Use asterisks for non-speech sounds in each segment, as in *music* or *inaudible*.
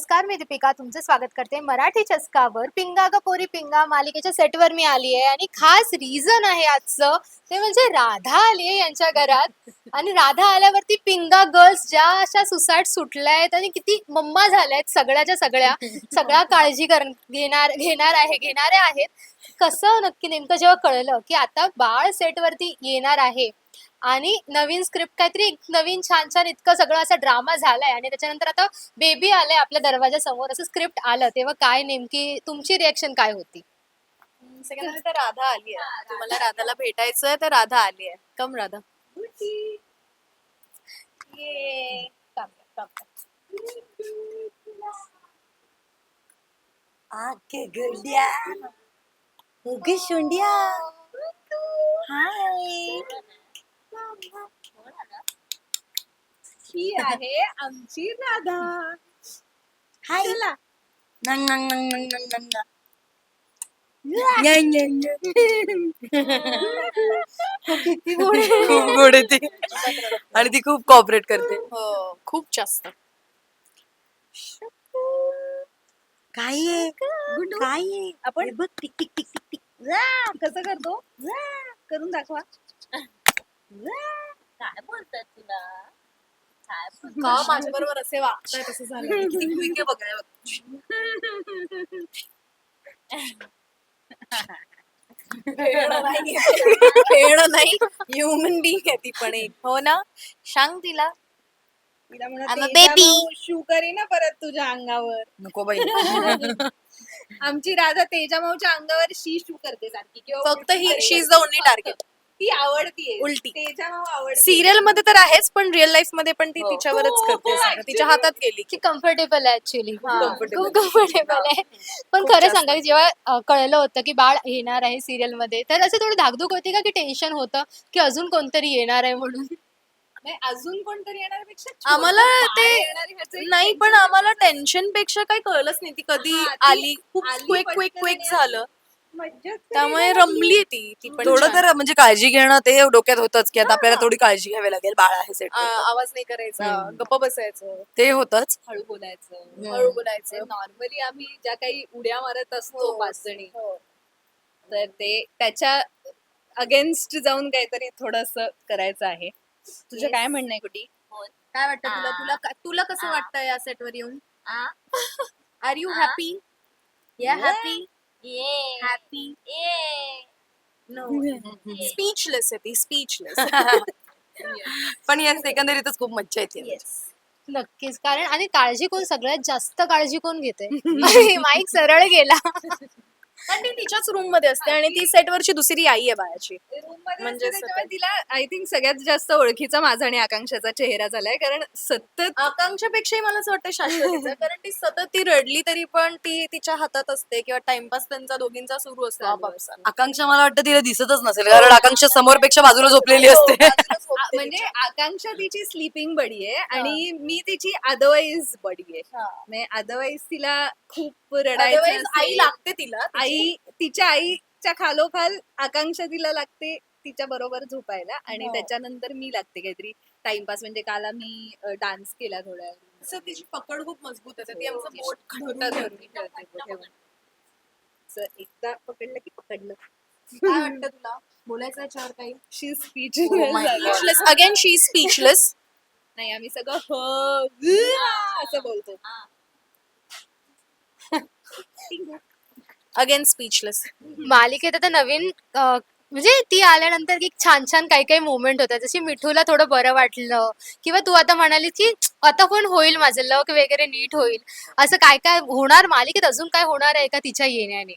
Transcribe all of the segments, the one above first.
नमस्कार मी दीपिका तुमचं स्वागत करते. मराठी चस्कावर पिंगा ग पोरी पिंगा मालिकेच्या सेटवर मी आली आहे आणि खास रिझन आहे आजचं. ते म्हणजे राधा आली आहे यांच्या घरात. आणि राधा आल्यावरती पिंगा गर्ल्स ज्या अशा सुसाट सुटल्या आहेत आणि किती मम्मा झाल्या आहेत सगळ्याच्या सगळ्या. सगळ्या काळजी कर घेणार घेणार आहे घेणाऱ्या आहेत. कसं नक्की नेमकं जेव्हा कळलं की आता बाळ सेटवरती येणार आहे आणि नवीन स्क्रिप्ट काहीतरी नवीन छान छान इतकं सगळं असा ड्रामा झालाय आणि त्याच्यानंतर आता बेबी आलंय आपल्या दरवाजा समोर असं स्क्रिप्ट आलं तेव्हा काय नेमकी तुमची रिएक्शन काय होती? सेकंड तर राधा आली आहे तुम्हाला राधाला भेटायचंय तर राधा आली आहे कम राधा. ये. आके गड्या. उगे शोंड्या हाय ही आहे आमची राधा. हाय नंग नंग नंग नंग नंग नंग नंग. खूप गोड आहे ती. आणि ती खूप कॉपरेट करते. हो खूप जास्त. काय आहे? काय आहे? आपण- हे बघ tick tick tick tick tick. कसं करतो? करून दाखवा. काय बोलतात तुला? का माझ्या बरोबर असे वागताय? तसं झालं किती quick आहे *laughs* नाही. ह्युमन बिंग आहे ती पण एक. हो ना? सांग तिला. तिला I'm a baby. शू करे ना परत तुझ्या अंगावर नको बाई *laughs* आमची राधा तेजा भाऊच्या अंगावर शी शू करते सारखी किंवा फक्त ही she is the. Only target ती आवडतीये उलटी. आवडते सिरियलमध्ये तर आहेच पण रिअल लाईफमध्ये पण ती हो. तिच्यावरच करते हो, सगळं. तिच्या. हातात गेली की कम्फर्टेबल आहे ऍक्च्युली Comfortable. खूप कम्फर्टेबल आहे पण खूप खरं जास्त. सांगा की जेव्हा अ, कळलं होतं की बाळ येणार आहे सिरियलमध्ये तर असं थोडी धाकधूक होती का की टेन्शन होतं की अजून कोणतरी येणार आहे म्हणून नाही, अजून कोणतरी येण्यापेक्षा आम्हाला ते ते नाही पण आम्हाला टेन्शनपेक्षा काही कळलंच नाही. ती कधी हा, ती आली खूप आली क्विक क्विक पटकन क्विक आणि झालं. त्यामुळे रमली ती. ती पण थोडं छान. तर म्हणजे काळजी घेणं ते डोक्यात होतच की आता आपल्याला थोडी काळजी घ्यावी लागेल बाळ आहे सेट आ, आवाज नाही करायचा हम्म. गप्प बसायचं. ते होतच. हळू बोलायचं हळू बोलायचं. नॉर्मली आम्ही ज्या काही उड्या मारत असतो हो. पाच जणी हो. तर ते त्याच्या अगेन्स्ट जाऊन काहीतरी थोडस करायचं आहे. तुझं काय म्हणणं आहे कुठी? काय वाटतं तुला. तुला का- तुला कसं आ. वाटतं या सेटवर येऊन. Are you uh. हॅपी या Yeah. Happy happy no speechless आहे ती स्पीचलेस *laughs* *laughs* पण या सेकंदरीतच खूप मज्जा येते. नक्कीच. कारण आणि काळजी कोण सगळ्यात जास्त काळजी कोण घेते? *laughs* माईक सरळ गेला. कारण ती तिच्याच रूममध्ये असते आणि ती सेटवरची दुसरी आई आहे बाळाची म्हणजे म्हणजे तिला आय थिंक सगळ्यात जास्त ओळखीचा माझा आणि आकांक्षाचा चेहरा झालाय कारण सतत आकांक्षापेक्षाही मला असं वाटतं शाश्वतीचं *laughs* कारण ती सतत ती रडली तरी पण ती तिच्या हातात असते किंवा टाइमपास त्यांचा दोघींचा सुरू असतो आपापसात. आकांक्षा मला वाटतं तिला दिसतच नसेल कारण आकांक्षा समोर पेक्षा बाजूला झोपलेली असते बाजूलाच *laughs* आ- झोपते म्हणजे तिच्या. आकांक्षा तिची स्लीपिंग बडी आहे आणि मी तिची अदरवाईज बडी आहे हा. म्हणजे अदरवाईज तिला खूप रडायचं Otherwise आई असेल. लागते तिला. आई तिच्या आईच्या खालोखाल आकांक्षा तिला लागते तिच्या बरोबर झोपायला आणि हो. त्याच्यानंतर मी लागते काहीतरी. टाइमपास म्हणजे काल मी डान्स केला थोड्या वेळ. तिची पकड खूप मजबूत आहे ती हो, आमचं बोट घट्ट धरून धरून ठेवते. ठेवते बोट. असं एकदा पकडलं की पकडलं. काय वाटतं तुला? बोलायचं याच्यावर काही? She speech Oh my God. Speechless again she speechless नाही आम्ही सगळं ह, असं बोलतो. अगेन स्पीचलेस मालिकेत आता नवीन अ, म्हणजे ती आल्यानंतर की छान छान काही काही मुवमेंट होत्या. जशी मिठूला थोडं बरं वाटलं किंवा तू आता म्हणालीस की आता पण होईल माझं? लक वगैरे नीट होईल. असं काय काय होणार मालिकेत? अजून काय होणार आहे का तिच्या येण्याने?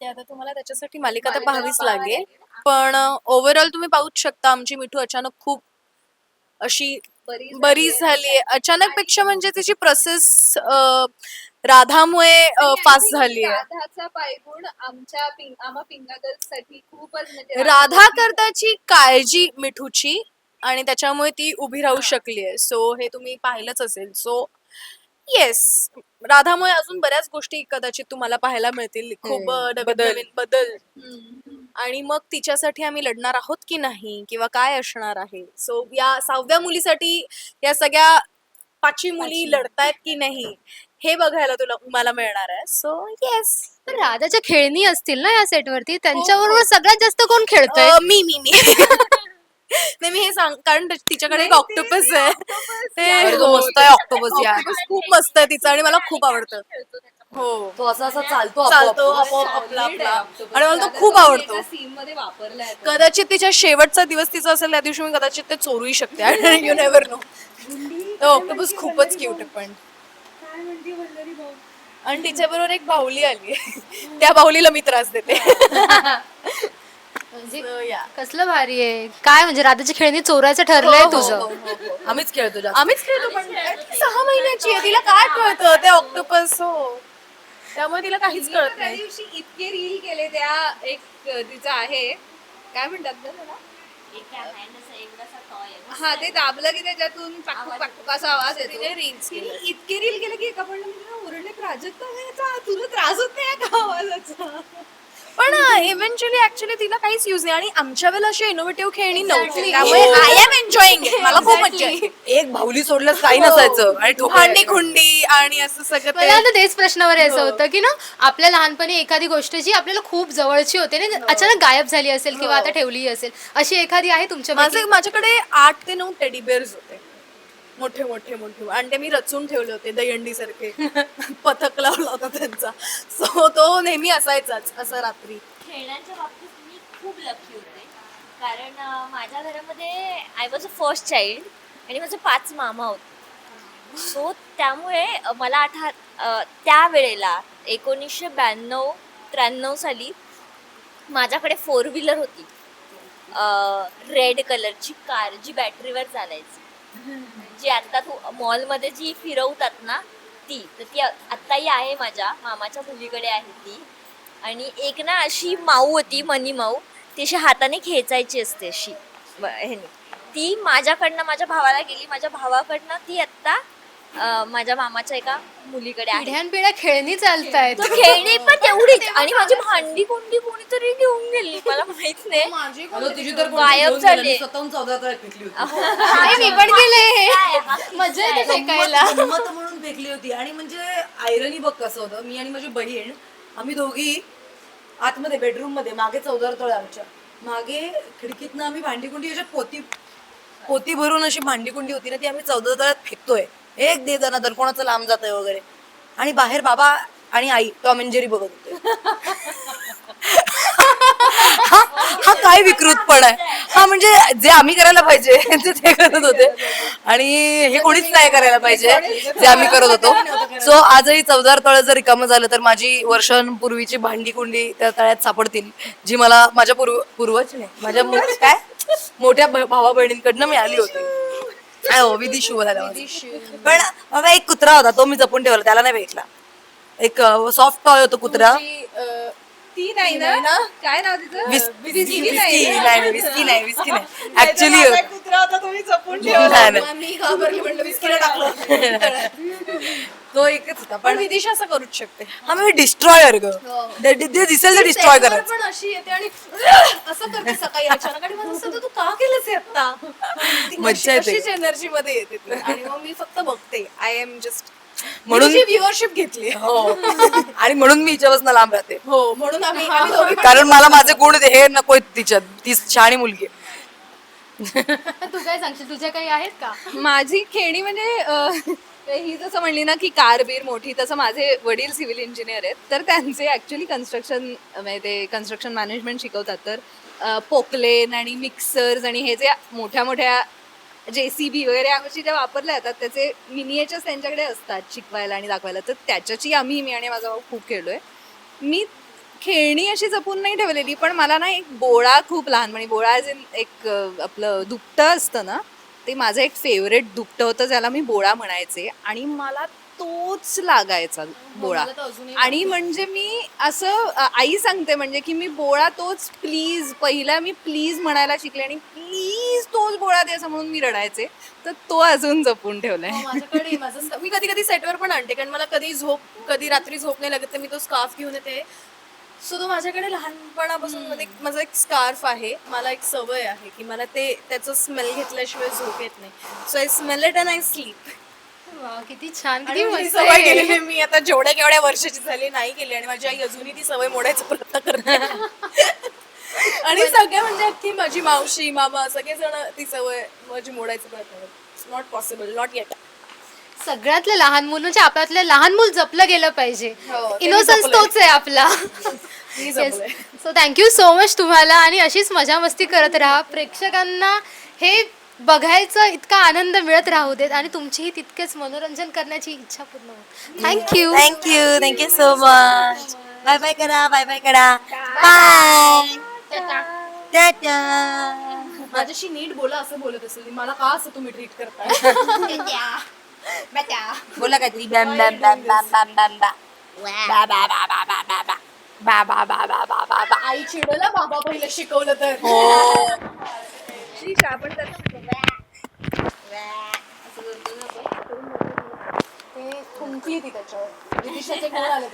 ते आता तुम्हाला त्याच्यासाठी मालिका तर पाहावीच पाहावी लागेल. पण ओव्हरऑल तुम्ही पाहूच शकता आमची मिठू अचानक खूप अशी बरी बरी झाली अचानक पेक्षा म्हणजे तिची प्रोसेस राधामुळे फास्ट झाली आहे. राधाचा पायगुण आमच्या पिं- आम्हा पिंगा गर्ल्ससाठी खूपच म्हणजे राधा करताची काळजी मिठूची आणि त्याच्यामुळे ती उभी राहू शकली आहे. सो हे तुम्ही पाहिलंच असेल. सो येस राधामुळे अजून बऱ्याच गोष्टी कदाचित तुम्हाला पाहायला मिळतील. खूप नवीन बदल. नवीन बदल. हम्म. आणि मग तिच्यासाठी आम्ही लढणार आहोत की नाही? किंवा काय असणार आहे? सो या सहाव्या मुलीसाठी या सगळ्या पाचवी मुली लढतायत की नाही हे बघायला तुला मला मिळणार आहे. सो येस पण राधाच्या खेळणी असतील ना या सेटवरती? त्यांच्याबरोबर सगळ्यात जास्त कोण खेळतोय? मी मी मी. *laughs* नाही मी हे सांग कारण तिच्याकडे एक ऑक्टोपस आहे. ते हो, मस्त आहे यार. octopus खूप *laughs* मस्त आहे तिचं आणि मला खूप आवडतं. हो. तो असा असा चालतो चालतो आपोआप. आपोआप आपला. आपला आणि मला तो खूप आवडतो. सीन मध्ये वापरलाय तो. कदाचित तिच्या शेवटचा दिवस तिचा असेल त्या दिवशी मी कदाचित ते चोरूही शकते. यू नेव्हर नो तो ऑक्टोपस खूपच क्यूट आहे पण. आणि तिच्या बरोबर एक बाहुली आली. त्या बाहुलीला मी त्रास देते. म्हणजे So, yeah. कसलं भारी आहे. काय म्हणजे राधाची खेळणी चोरायचं ठरलंय हो, हो, तुझं. हो, हो, हो. आम्हीच खेळतो जास्त. आम्हीच खेळतो पण ती सहा महिन्याची आहे तिला काय कळतं? ते ऑक्टोपस हो. त्यामुळे तिला काहीच कळत त्या नाही. दिवशी इतके रील केले त्या एक तिचं आहे. काय म्हणतात ना त्याला? हा ते दाबलं की त्याच्यातून असा आवाज येतो. इतके रील केले की एका पण ओरडले प्राजक्ता याचा तुला त्रास होत नाही का आवाजाचा. पण इव्हेंच्युअली ऍक्च्युली तिला काहीच युज नाही. आणि आमच्या वेळेला अशी इनोव्हेटिव्ह खेळणी नव्हती. त्यामुळे आय एम एन्जॉईंग मला खूप मजा येते. एक भाऊली सोडल्यास काही नसायचं. आणि भांडी यायचा. खुंडी आणि असं सगळं मला ते आता तेच प्रश्नावर यायचं होतं की ना आपल्या लहानपणी एखादी गोष्ट जी आपल्याला खूप जवळची होते ना अचानक गायब झाली असेल किंवा आता ठेवली असेल अशी एखादी आहे तुमच्या माझे माझ्याकडे आठ ते नऊ टेडी बेअर्स होते. मोठे मोठे मोठे. आणि ते मी रचून ठेवले होते दहीहंडी सारखे *laughs* पथक लावला होता त्यांचा. सो तो नेहमी असायचाच असा रात्री. खेळण्यांच्या बाबतीत मी खूप लकी होते. कारण माझ्या घरामध्ये I was a first child आणि माझे पाच मामा होते. सो त्यामुळे मला आठा अं, त्या वेळेला एकोणीसशे ब्याण्णव त्र्याण्णव साली माझ्याकडे फोर व्हीलर होती. रेड कलरची कार जी बॅटरीवर चालायची. जी आता तू मॉलमध्ये जी फिरवतात ना ती तर ती आत्ताही आहे माझ्या मामाच्या मुलीकडे आहे ती. आणि एक ना अशी माऊ होती मनी माऊ ती अशी हाताने खेचायची असते अशी ह्याने. ती माझ्याकडनं माझ्या भावाला गेली माझ्या भावाकडनं ती आत्ता अं, माझ्या मामाच्या एका मुलीकडे आहे. पिढ्यानपिढ्या खेळणी चालतायत. तो खेळणी पण तेवढीच *laughs* आणि माझी भांडी कोंडी कोणीतरी घेऊन गेली मला माहीत नाही. अगं, तुझी तर कोणी गायब घेऊन गेलं. झाली. मी स्वतःहून चौदा तळ्यात फेकली होती. नाही, *laughs* मी पण? हा *laughs* मजा येते गंमत फेकायला. गंमत म्हणून फेकली होती. आणि म्हणजे आयरनी बघ कसं होतं. मी आणि माझी बहीण आम्ही दोघी आतमध्ये बेडरूममध्ये मागे चौदार तळ आमच्या. मागे खिडकीतनं आम्ही भांडीकुंडी अशा पोती पोती भरून अशी भांडीकुंडी होती ना ती आम्ही चौदा तळ्यात फेकतोय. एक दे जण तर कोणाचं लांब जात वगैरे. आणि बाहेर बाबा आणि आई टॉम अँड जेरी बघत होते. हा काय विकृतपण आहे. हा म्हणजे जे आम्ही करायला पाहिजे ते ते करत होते. आणि हे कोणीच नाही करायला पाहिजे जे आम्ही करत होतो. सो आजही चौदार तळ जर रिकामं झालं तर माझी वर्षांपूर्वीची भांडी कुंडी त्या तळ्यात सापडतील जी मला माझ्या पूर्व पूर्वज नाही माझ्या काय? मोठ्या भावा बहिणींकडनं मिळाली होती. काय हो विधी शिव झाला. पण बाबा एक कुत्रा होता तो मी जपून ठेवला त्याला नाही भेटला. एक सॉफ्ट टॉय होतो कुत्रा. ती नाही ना? काय नाव तिचं? विस- विस्की विस्की नाही विस्की नाही विस्की नाही. त्याचा ऍक्च्युली माझा एक कुत्रा होता तुम्ही जपून ठेवला नाही. नाही मी घाबरली म्हणलं विस्कीला टाकलं. *laughs* तो एकच होता पण विदिशा असं करूच शकते. हा मी डिस्ट्रॉयर ग. ते- ते दिसेल तर डिस्ट्रॉय करायचं पण अशी येते आणि असं करते सकाळी. अचानक आणि मला असं तू का केलंस हे आता ती मज्जा येते. अशीच एनर्जी मध्ये येते. आणि मग मी फक्त बघते. आय एम जस्ट म्हणून- व्ह्युअरशिप घेतली. हो. आणि म्हणून मी हिच्यापासून लांब राहते. हो म्हणून आम्ही आम्ही दोघी पण- कारण मला माझे गुण हे नको तिच्यात ती शहाणी मुलगी आहे. *laughs* तू काय सांगशील? तुझ्या काही आहेत का? माझी खेळणी म्हणजे अं, ही जसं म्हणली ना की कार बीर मोठी तसं माझे वडील सिव्हिल इंजिनियर आहेत. तर त्यांचे ऍक्च्युली कन्स्ट्रक्शन म्हणजे ते कन्स्ट्रक्शन मॅनेजमेंट शिकवतात. तर पोकलेन आणि मिक्सर्स आणि हे जे मोठ्या मोठ्या जे सी बी वगैरे या गोष्टी ज्या वापरल्या जातात त्याचे मिनिएचर्स त्यांच्याकडे असतात शिकवायला आणि दाखवायला. तर त्याच्याची आम्ही मी आणि माझा भाऊ खूप खेळलोय. मी खेळणी अशी जपून नाही ठेवलेली पण मला ना एक बोळा खूप लहानपणी म्हणजे बोळा जे एक आपलं दुपटं असतं ना ते माझं एक फेवरेट दुपटं होतं ज्याला मी बोळा म्हणायचे. आणि मला तोच लागायचा बोळा. आणि म्हणजे मी असं अ, आई सांगते म्हणजे की मी बोळा तोच प्लीज पहिला मी प्लीज म्हणायला शिकले आणि प्लीज तोच बोळा दे असं म्हणून मी रडायचे. तर तो अजून जपून ठेवलाय. हो, माझ्याकडे *laughs* माझं मी कधी कधी सेटवर पण आणते कारण मला कधी झोप कधी रात्री झोप नाही लागत तर मी तो स्कार्फ घेऊन येते. सो तो माझ्याकडे लहानपणापासून मध्ये माझा एक स्कार्फ आहे. मला एक सवय आहे की मला ते त्याचं स्मेल घेतल्याशिवाय झोप येत नाही. So I smell it and I sleep वा, किती छान किती आणि मी मस्त सवय. केलेली आहे. मी आता जेवढ्या केवढ्या वर्षाची झाली नाही केली आणि माझी आई अजूनही ती सवय मोडायचा प्रयत्न करते *laughs* आणि सगळे म्हणजे अख्खी माझी मावशी मामा सगळेजण ती सवय माझी मोडायचा प्रयत्न करतात नॉट पॉसिबल नॉट येट सगळ्यातलं लहान मुलं म्हणजे आपल्यातलं लहान मूल जपलं गेलं पाहिजे हो, ते मी इनोसन्स जपलंय. तोच आहे आपला *laughs* मी जपलंय. So thank you so much तुम्हाला आणि अशीच मजा मस्ती करत राहा प्रेक्षकांना हे बघायचं इतका आनंद मिळत राहू देत आणि तुमचीही तितकेच मनोरंजन करण्याची इच्छा पूर्ण होत. Thank you thank you thank you so much bye bye करा बाय बाय करा बाय टाटा माझ्याशी नीट बोला असं बोलत असेल. मला का असं तुम्ही ट्रीट करताय? बोला काहीतरी. बॅम बॅम बॅम बॅम बॅम बॅम बॅम बा बा बा बा बा बा बा बा बा बा बा बा बा बा आई चिडला बाबा पहिलं शिकवलं तर. *laughs* ठीक आहे, आपण त्याचं ते थुंकली ती त्याच्यावर दिशाचे गोळ आले